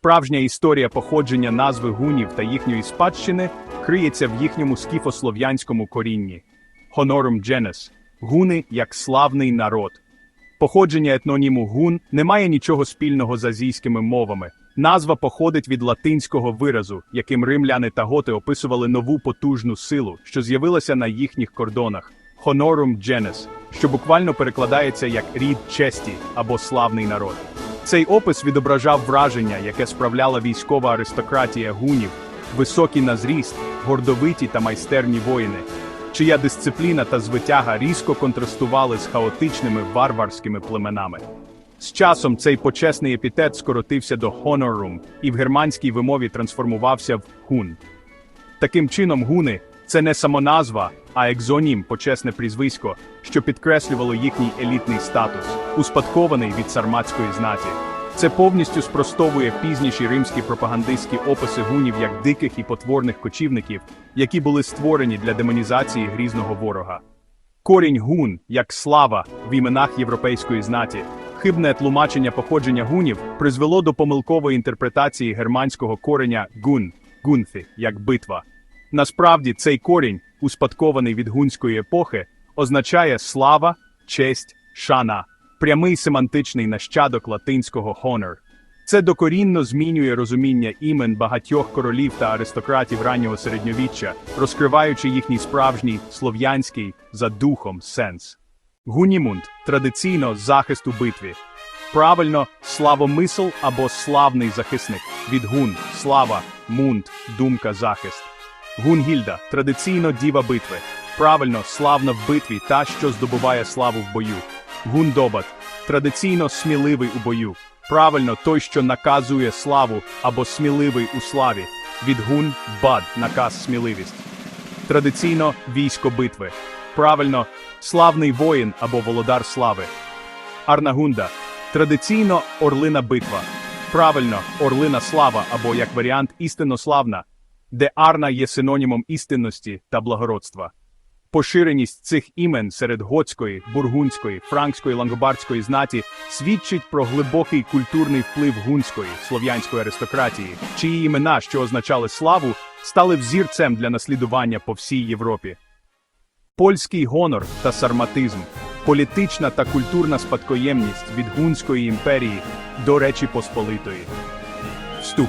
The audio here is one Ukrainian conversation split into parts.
Справжня історія походження назви гунів та їхньої спадщини криється в їхньому скіфослов'янському корінні. Honorum genus – гуни як славний народ. Походження етноніму гун не має нічого спільного з азійськими мовами. Назва походить від латинського виразу, яким римляни та готи описували нову потужну силу, що з'явилася на їхніх кордонах Honorum genus, що буквально перекладається як рід честі або славний народ. Цей опис відображав враження, яке справляла військова аристократія гунів, високі на зріст, гордовиті та майстерні воїни, чия дисципліна та звитяга різко контрастували з хаотичними варварськими племенами. З часом цей почесний епітет скоротився до honorum і в германській вимові трансформувався в гун. Таким чином, гуни це не самоназва, а екзонім, почесне прізвисько, що підкреслювало їхній елітний статус, успадкований від сарматської знаті. Це повністю спростовує пізніші римські пропагандистські описи гунів як диких і потворних кочівників, які були створені для демонізації грізного ворога. Корінь гун, як слава в іменах європейської знаті, хибне тлумачення походження гунів призвело до помилкової інтерпретації германського кореня гун, гунфі, як битва. Насправді цей корінь, успадкований від гунської епохи, означає слава, честь, шана, прямий семантичний нащадок латинського honor. Це докорінно змінює розуміння імен багатьох королів та аристократів раннього середньовіччя, розкриваючи їхній справжній слов'янський за духом сенс. Гунімунд традиційно захист у битві. Правильно, славомисл або славний захисник. Від гун, слава, мунд, думка, захист. Гунгільда традиційно діва битви. Правильно, славна в битві та, що здобуває славу в бою. Гундобат традиційно сміливий у бою. Правильно, той, що наказує славу або сміливий у славі. Від гун бад наказ сміливість. Традиційно військо битви. Правильно, славний воїн або володар слави. Арнагунда традиційно орлина битва. Правильно, орлина слава або як варіант істиннославна, де арна є синонімом істинності та благородства. Поширеність цих імен серед готської, бургунської, франкської, лангобардської знаті свідчить про глибокий культурний вплив гунської слов'янської аристократії, чиї імена, що означали славу, стали взірцем для наслідування по всій Європі. Польський гонор та сарматизм, політична та культурна спадкоємність від Гунської імперії до Речі Посполитої. Вступ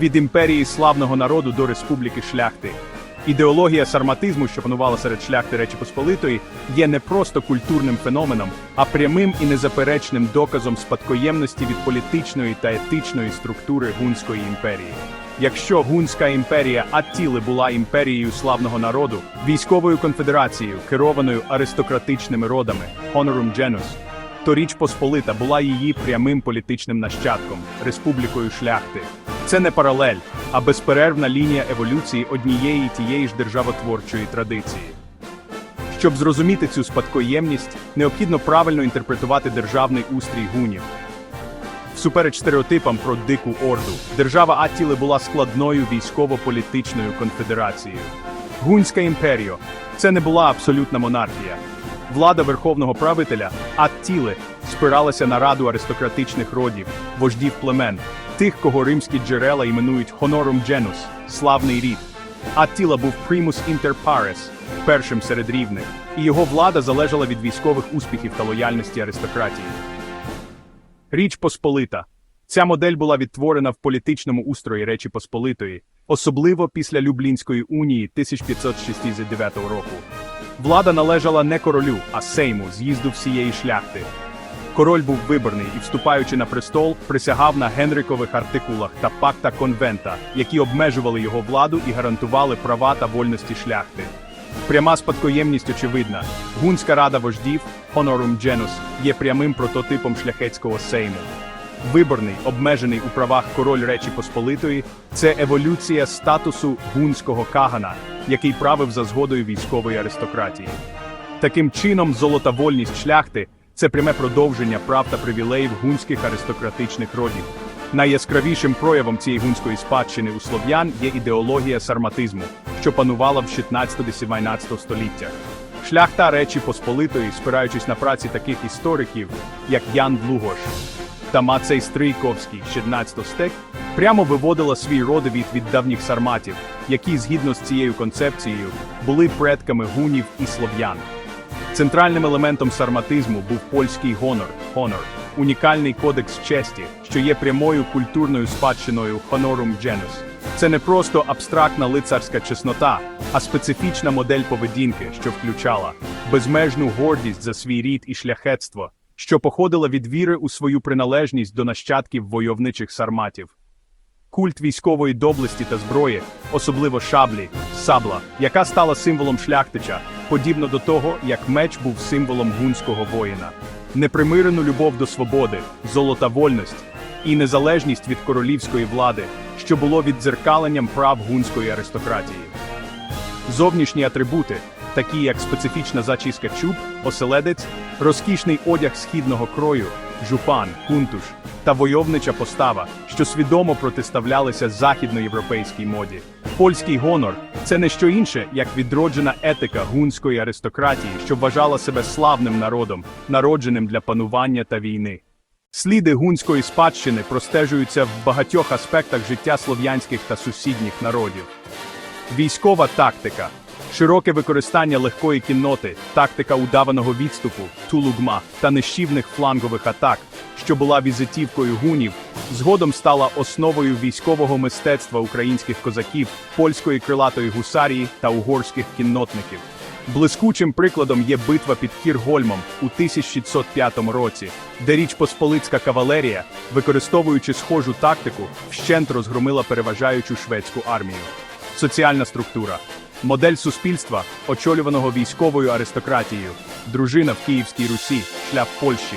від імперії славного народу до республіки шляхти. Ідеологія сарматизму, що панувала серед шляхти Речі Посполитої, є не просто культурним феноменом, а прямим і незаперечним доказом спадкоємності від політичної та етичної структури Гунської імперії. Якщо Гунська імперія Аттіли була імперією славного народу, військовою конфедерацією, керованою аристократичними родами Honorum Genus, то Річ Посполита була її прямим політичним нащадком республікою шляхти. Це не паралель, а безперервна лінія еволюції однієї й тієї ж державотворчої традиції. Щоб зрозуміти цю спадкоємність, необхідно правильно інтерпретувати державний устрій гунів. Всупереч стереотипам про дику орду, держава Аттіли була складною військово-політичною конфедерацією. Гунська імперія це не була абсолютна монархія. Влада верховного правителя Аттіли спиралася на раду аристократичних родів, вождів племен, тих, кого римські джерела іменують honorum genus – славний рід. Аттіла був primus inter pares – першим серед рівних, і його влада залежала від військових успіхів та лояльності аристократії. Річ Посполита. Ця модель була відтворена в політичному устрої Речі Посполитої, особливо після Люблінської унії 1569 року. Влада належала не королю, а сейму, з'їзду всієї шляхти. Король був виборний і, вступаючи на престол, присягав на Генрикових артикулах та пакта конвента, які обмежували його владу і гарантували права та вольності шляхти. Пряма спадкоємність очевидна. Гунська рада вождів Honorum Genus є прямим прототипом шляхетського сейму. Виборний, обмежений у правах король Речі Посполитої це еволюція статусу гунського кагана, який правив за згодою військової аристократії. Таким чином, золота вольність шляхти це пряме продовження прав та привілеїв гунських аристократичних родів. Найяскравішим проявом цієї гунської спадщини у слов'ян є ідеологія сарматизму, що панувала в 16-17 століттях. Шляхта Речі Посполитої, спираючись на праці таких істориків, як Ян Длугош та Мацей Стрийковський, 16 стек, прямо виводила свій родовід від давніх сарматів, які, згідно з цією концепцією, були предками гунів і слов'ян. Центральним елементом сарматизму був польський гонор, honor, унікальний кодекс честі, що є прямою культурною спадщиною honorum genus. Це не просто абстрактна лицарська чеснота, а специфічна модель поведінки, що включала безмежну гордість за свій рід і шляхетство, що походила від віри у свою приналежність до нащадків войовничих сарматів. Культ військової доблесті та зброї, особливо шаблі, сабла, яка стала символом шляхтича, подібно до того, як меч був символом гунського воїна, непримирену любов до свободи, золота вольність і незалежність від королівської влади, що було віддзеркаленням прав гунської аристократії. Зовнішні атрибути, такі як специфічна зачіска чуб, оселедець, розкішний одяг східного крою, жупан, кунтуш та войовнича постава, що свідомо протиставлялися західноєвропейській моді. Польський гонор це не що інше, як відроджена етика гунської аристократії, що вважала себе славним народом, народженим для панування та війни. Сліди гунської спадщини простежуються в багатьох аспектах життя слов'янських та сусідніх народів. Військова тактика, широке використання легкої кінноти, тактика удаваного відступу, тулугма та нищівних флангових атак, що була візитівкою гунів, згодом стала основою військового мистецтва українських козаків, польської крилатої гусарії та угорських кіннотників. Блискучим прикладом є битва під Кіргольмом у 1605 році, де Річ Посполицька кавалерія, використовуючи схожу тактику, вщент розгромила переважаючу шведську армію. Соціальна структура. Модель суспільства, очолюваного військовою аристократією, дружина в Київській Русі, шлях Польщі,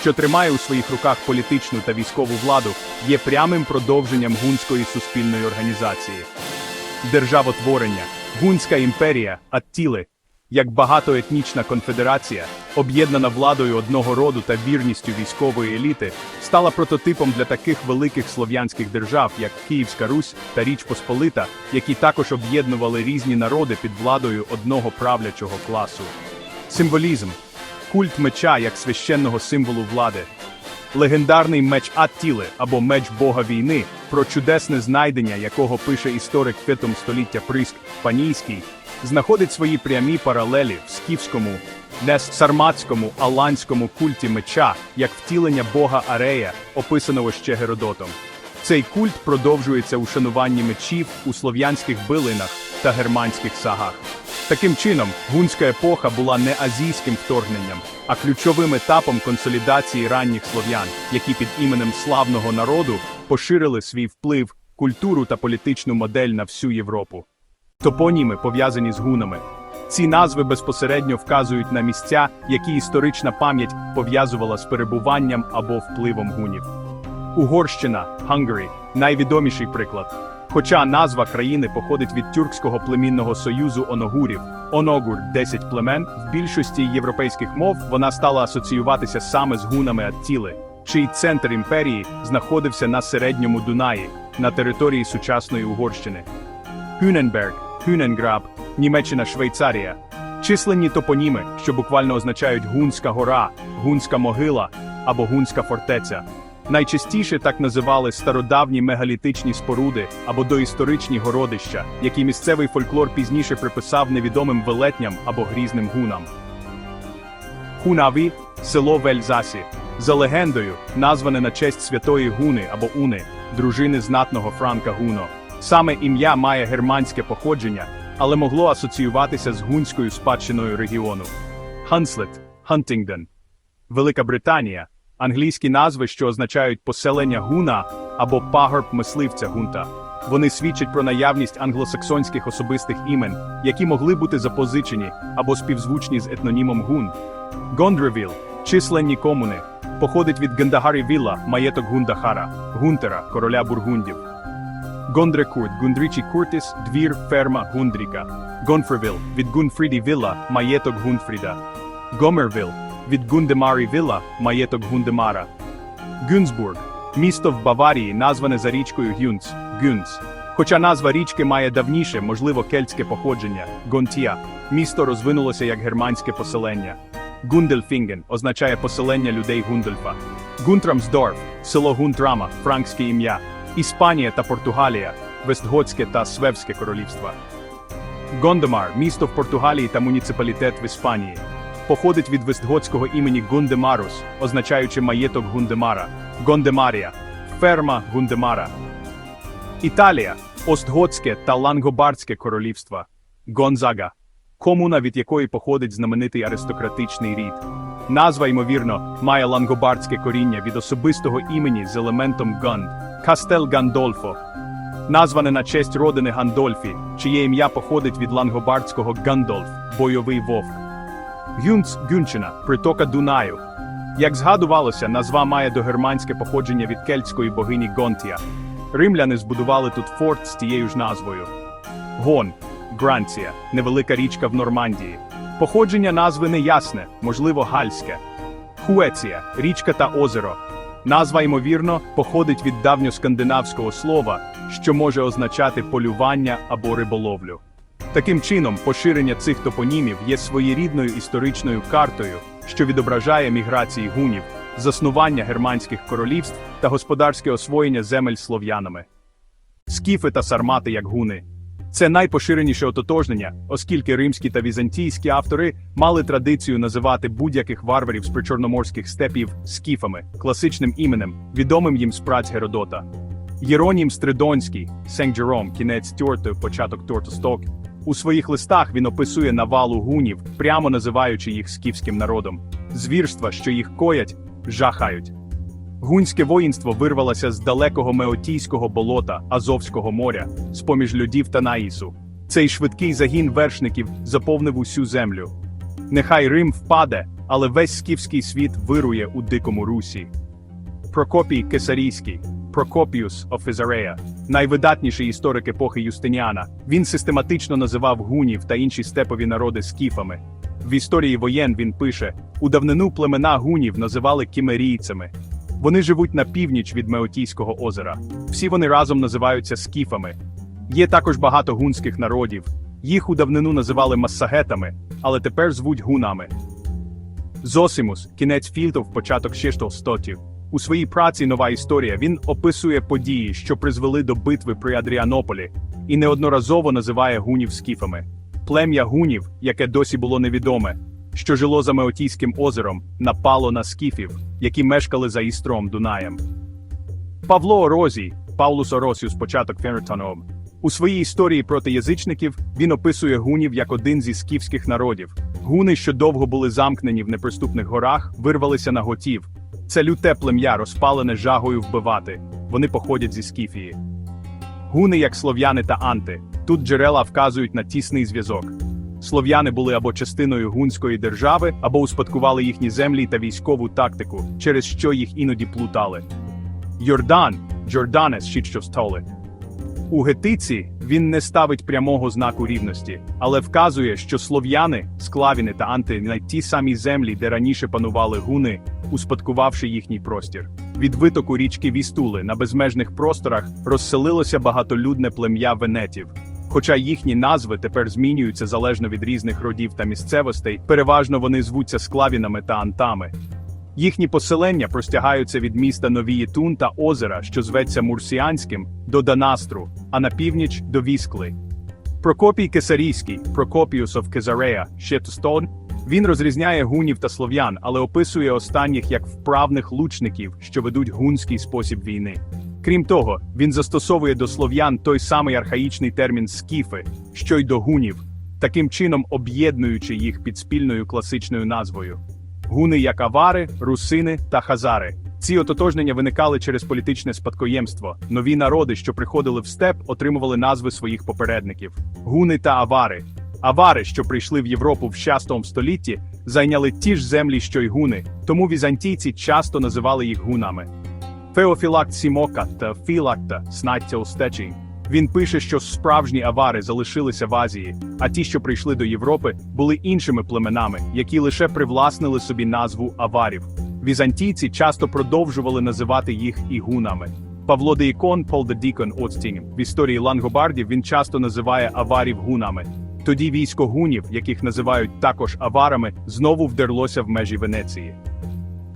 що тримає у своїх руках політичну та військову владу, є прямим продовженням гунської суспільної організації. Державотворення, Гунська імперія, Аттіли, як багатоетнічна конфедерація, об'єднана владою одного роду та вірністю військової еліти, стала прототипом для таких великих слов'янських держав, як Київська Русь та Річ Посполита, які також об'єднували різні народи під владою одного правлячого класу. Символізм культ меча як священного символу влади. Легендарний меч Аттіли або меч Бога війни, про чудесне знайдення, якого пише історик Фетом століття Приск Панійський, знаходить свої прямі паралелі в скіфському, не сарматському, аланському культі меча, як втілення Бога Арея, описаного ще Геродотом. Цей культ продовжується у шануванні мечів у слов'янських билинах та германських сагах. Таким чином, гунська епоха була не азійським вторгненням, а ключовим етапом консолідації ранніх слов'ян, які під іменем славного народу поширили свій вплив, культуру та політичну модель на всю Європу. Топоніми пов'язані з гунами. Ці назви безпосередньо вказують на місця, які історична пам'ять пов'язувала з перебуванням або впливом гунів. Угорщина Hungary – найвідоміший приклад. Хоча назва країни походить від тюркського племінного союзу оногурів, оногур 10 племен, в більшості європейських мов вона стала асоціюватися саме з гунами Аттіли, чий центр імперії знаходився на середньому Дунаї, на території сучасної Угорщини. Hünenberg, Hünengrab, Німеччина Швейцарія. Численні топоніми, що буквально означають гунська гора, гунська могила або гунська фортеця. Найчастіше так називали стародавні мегалітичні споруди або доісторичні городища, які місцевий фольклор пізніше приписав невідомим велетням або грізним гунам. Хунаві село в Ельзасі. За легендою, назване на честь святої Гуни або Уни, дружини знатного Франка Гуно. Саме ім'я має германське походження, але могло асоціюватися з гунською спадщиною регіону. Ханслет, Хантингдон. Велика Британія. Англійські назви, що означають поселення гуна або пагорб мисливця гунта. Вони свідчать про наявність англосаксонських особистих імен, які могли бути запозичені або співзвучні з етнонімом гун. Гондревіл, численні комуни, походить від Гандагарі Вілла, маєток Гундахара, Гунтера, короля бургундів. Гондрекурт, Гундрічі Куртіс, двір, ферма, Гундріка. Гонфревіл, від Гунфріді Вілла, маєток Гунфріда. Гомервіл, від Гундемарі Вілла, маєток Гундемара. Гюнсбург, місто в Баварії, назване за річкою Гюнц, Гюнц. Хоча назва річки має давніше, можливо, кельтське походження, Гонтія, місто розвинулося як германське поселення. Гундельфінген означає поселення людей Гундельфа. Гунтрамсдорф, село Гунтрама, франкське ім'я. Іспанія та Португалія, Вестготське та Свевське королівства. Гондемар місто в Португалії та муніципалітет в Іспанії. Походить від вестготського імені Гундемарус, означаючи маєток Гундемара, Гондемарія, ферма Гундемара. Італія, Остготське та Лангобардське королівства, Гонзага, комуна, від якої походить знаменитий аристократичний рід. Назва, ймовірно, має лангобардське коріння від особистого імені з елементом Ганд, Кастел Гандольфо, назване на честь родини Гандольфі, чиє ім'я походить від лангобардського Гандольф, бойовий вовк. Гюнц Гюнчина, притока Дунаю. Як згадувалося, назва має догерманське походження від кельтської богині Гонтія. Римляни збудували тут форт з тією ж назвою. Гон, Гранція, невелика річка в Нормандії. Походження назви неясне, можливо, гальське. Хуеція, річка та озеро. Назва, ймовірно, походить від давньоскандинавського слова, що може означати полювання або риболовлю. Таким чином, поширення цих топонімів є своєрідною історичною картою, що відображає міграції гунів, заснування германських королівств та господарське освоєння земель слов'янами. Скіфи та сармати як гуни. Це найпоширеніше ототожнення, оскільки римські та візантійські автори мали традицію називати будь-яких варварів з причорноморських степів скіфами, класичним іменем, відомим їм з праць Геродота. Єронім Стридонський, Сенк Джером, кінець Тьорту, початок Тортосток. У своїх листах він описує навалу гунів, прямо називаючи їх скіфським народом. Звірства, що їх коять, жахають. Гунське воїнство вирвалося з далекого Меотійського болота Азовського моря, з-поміж людів та наїсу. Цей швидкий загін вершників заповнив усю землю. Нехай Рим впаде, але весь скіфський світ вирує у дикому русі. Прокопій Кесарійський, Прокопіус Офізарея, найвидатніший історик епохи Юстиніана, він систематично називав гунів та інші степові народи скіфами. В історії воєн він пише: у давнину племена гунів називали кімерійцями. Вони живуть на північ від Меотійського озера. Всі вони разом називаються скіфами. Є також багато гунських народів. Їх у давнину називали массагетами, але тепер звуть гунами. Зосимус, кінець фільтов, початок стотів. У своїй праці Нова історія він описує події, що призвели до битви при Адріанополі, і неодноразово називає гунів скіфами. Плем'я гунів, яке досі було невідоме, що жило за Меотійським озером, напало на скіфів, які мешкали за істром Дунаєм. Павло Орозій, Паулус Оросіус, початок Фенертоном. У своїй історії проти язичників він описує гунів як один зі скіфських народів. Гуни, що довго були замкнені в неприступних горах, вирвалися на готів. Це люте плем'я, розпалене жагою вбивати. Вони походять зі Скіфії. Гуни, як слов'яни та анти. Тут джерела вказують на тісний зв'язок. Слов'яни були або частиною гунської держави, або успадкували їхні землі та військову тактику, через що їх іноді плутали. Йордан, Джорданес, Щіччовстоли. У гетиці він не ставить прямого знаку рівності, але вказує, що слов'яни, склавіни та анти на ті самі землі, де раніше панували гуни, успадкувавши їхній простір. Від витоку річки Вістули на безмежних просторах розселилося багатолюдне плем'я венетів. Хоча їхні назви тепер змінюються залежно від різних родів та місцевостей, переважно вони звуться склавінами та антами. Їхні поселення простягаються від міста Новієтун та озера, що зветься Мурсіанським, до Данастру, а на північ до Віскли. Прокопій Кесарійський, Прокопіус of Кезарея, Щетостон, він розрізняє гунів та слов'ян, але описує останніх як вправних лучників, що ведуть гунський спосіб війни. Крім того, він застосовує до слов'ян той самий архаїчний термін скіфи, що й до гунів, таким чином об'єднуючи їх під спільною класичною назвою. Гуни як авари, русини та хазари. Ці ототожнення виникали через політичне спадкоємство. Нові народи, що приходили в степ, отримували назви своїх попередників: гуни та авари. Авари, що прийшли в Європу в 6 столітті, зайняли ті ж землі, що й гуни, тому візантійці часто називали їх гунами. Феофілакт Сімока та Філакта Снаття Устечі. Він пише, що справжні авари залишилися в Азії, а ті, що прийшли до Європи, були іншими племенами, які лише привласнили собі назву аварів. Візантійці часто продовжували називати їх і гунами. Павло Деїкон, Пол де Дікон Оцтінг. В історії лангобардів він часто називає аварів гунами. Тоді військо гунів, яких називають також аварами, знову вдерлося в межі Венеції.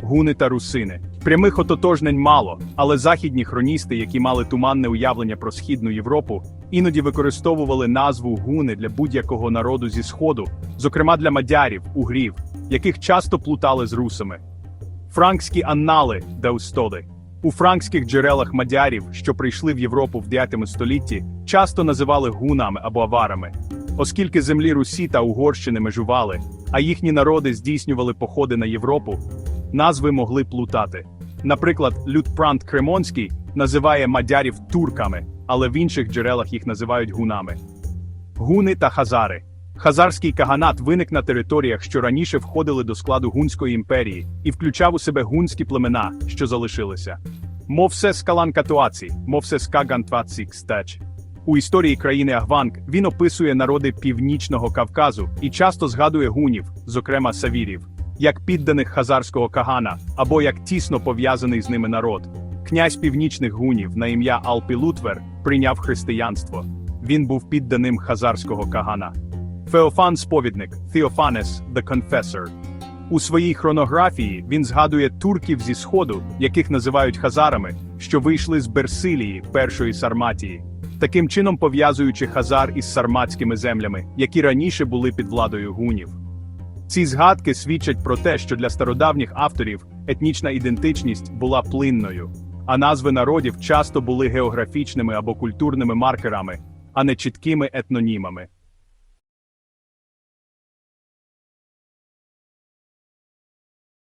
Гуни та русини. Прямих ототожнень мало, але західні хроністи, які мали туманне уявлення про східну Європу, іноді використовували назву гуни для будь-якого народу зі сходу, зокрема для мадярів, угрів, яких часто плутали з русами. Франкські аннали Даустоли. У франкських джерелах мадярів, що прийшли в Європу в 9 столітті, часто називали гунами або аварами. Оскільки землі Русі та Угорщини межували, а їхні народи здійснювали походи на Європу, назви могли плутати. Наприклад, Лютпрант Кремонський називає мадярів турками, але в інших джерелах їх називають гунами. Гуни та хазари. Хазарський каганат виник на територіях, що раніше входили до складу Гунської імперії, і включав у себе гунські племена, що залишилися. Мовсе скаланкатуаці, мовсе скагантваці кстеч. У історії країни Агванг він описує народи Північного Кавказу і часто згадує гунів, зокрема савірів, як підданих хазарського кагана або як тісно пов'язаний з ними народ. Князь північних гунів на ім'я Алпілутвер прийняв християнство. Він був підданим хазарського кагана. Феофан Сповідник Theophanes the Confessor. У своїй хронографії він згадує турків зі сходу, яких називають хазарами, що вийшли з Берсилії, першої Сарматії, таким чином пов'язуючи хазар із сарматськими землями, які раніше були під владою гунів. Ці згадки свідчать про те, що для стародавніх авторів етнічна ідентичність була плинною, а назви народів часто були географічними або культурними маркерами, а не чіткими етнонімами.